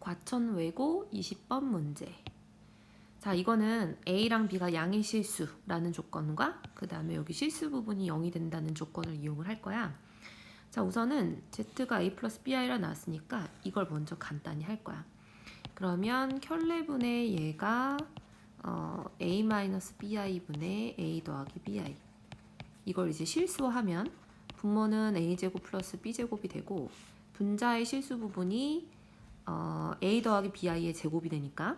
과천 외고 20번 문제. 자, 이거는 A랑 B가 양의 실수라는 조건과 그 다음에 여기 실수 부분이 0이 된다는 조건을 이용을 할 거야. 자, 우선은 Z가 A 플러스 BI라 나왔으니까 이걸 먼저 간단히 할 거야. 그러면 켤레분의 얘가 어, A 마이너스 BI분의 A 더하기 BI. 이걸 이제 실수하면 분모는 A제곱 플러스 B제곱이 되고 분자의 실수 부분이 어, A 더하기 BI의 제곱이 되니까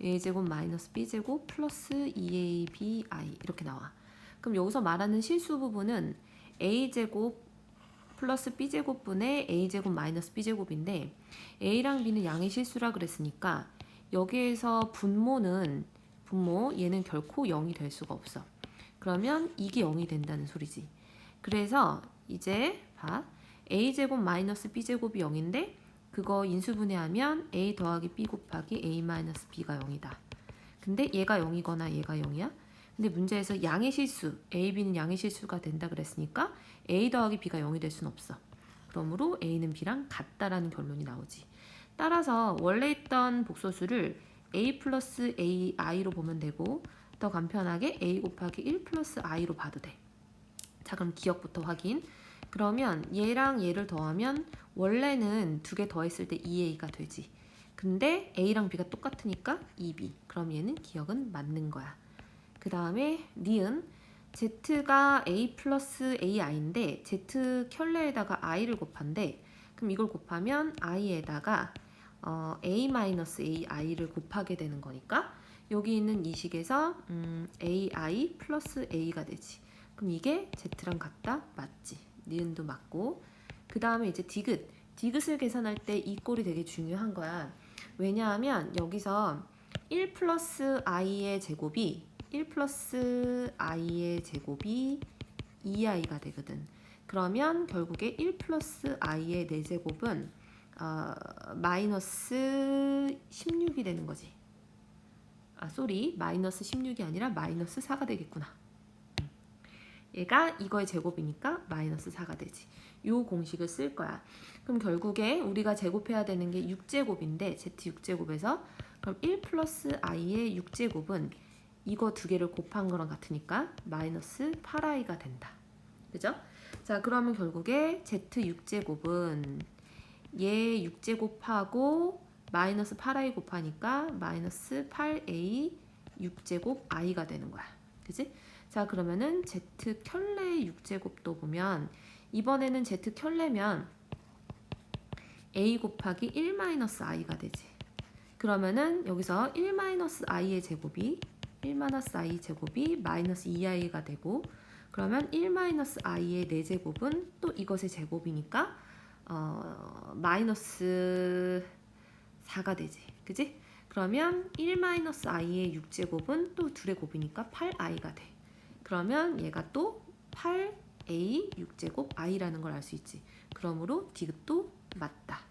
A제곱 마이너스 B제곱 플러스 2ABI 이렇게 나와. 그럼 여기서 말하는 실수 부분은 A제곱 플러스 B제곱분의 A제곱 마이너스 B제곱인데 A랑 B는 양의 실수라 그랬으니까 여기에서 분모는 분모 얘는 결코 0이 될 수가 없어. 그러면 이게 0이 된다는 소리지. 그래서 이제 봐. a제곱 마이너스 b제곱이 0인데 그거 인수분해하면 a 더하기 b 곱하기 a 마이너스 b가 0이다. 근데 얘가 0이거나 얘가 0이야. 근데 문제에서 양의 실수, a, b는 양의 실수가 된다 그랬으니까 a 더하기 b가 0이 될 수는 없어. 그러므로 a는 b랑 같다라는 결론이 나오지. 따라서 원래 있던 복소수를 a 플러스 ai로 보면 되고 더 간편하게 a 곱하기 1 플러스 i로 봐도 돼. 자 그럼 기억부터 확인. 그러면 얘랑 얘를 더하면 원래는 두 개 더했을 때 2a가 되지. 근데 a랑 b가 똑같으니까 2b. 그럼 얘는 기억은 맞는 거야. 그 다음에 니은 z가 a 플러스 ai인데 z 켤레에다가 i를 곱한데 그럼 이걸 곱하면 i에다가 어, a 마이너스 ai를 곱하게 되는 거니까 여기 있는 이 식에서 음, ai 플러스 a가 되지. 그럼 이게 z랑 같다? 맞지. 니은도 맞고. 그 다음에 이제 디귿. 디귿을 계산할 때 이 꼴이 되게 중요한 거야. 왜냐하면 여기서 1 플러스 i의 제곱이 1 플러스 i의 제곱이 2i가 되거든. 그러면 결국에 1 플러스 i의 4제곱은 어, 마이너스 16이 되는 거지. 아, 쏘리. 마이너스 16이 아니라 마이너스 4가 되겠구나. 얘가 이거의 제곱이니까 마이너스 4가 되지. 요 공식을 쓸 거야. 그럼 결국에 우리가 제곱해야 되는 게 6제곱인데 z 6제곱에서 그럼 1 플러스 i의 6제곱은 이거 두 개를 곱한 거랑 같으니까 마이너스 8i가 된다. 그죠? 자 그러면 결국에 z 6제곱은 얘 6제곱하고 마이너스 8i 곱하니까 마이너스 8a 6제곱 i가 되는 거야. 그지? 자 그러면은 z 켤레 6제곱도 보면 이번에는 z 켤레면 a 곱하기 1 마이너스 i가 되지. 그러면은 여기서 1 마이너스 i의 제곱이 1 마이너스 i 제곱이 마이너스 2i가 되고 그러면 1 마이너스 i의 4제곱은 또 이것의 제곱이니까 어, 마이너스 4가 되지. 그지? 그러면 1 마이너스 i의 6제곱은 또 둘의 곱이니까 8i가 돼. 그러면 얘가 또 8a 6제곱 i라는 걸 알 수 있지. 그러므로 디귿도 맞다.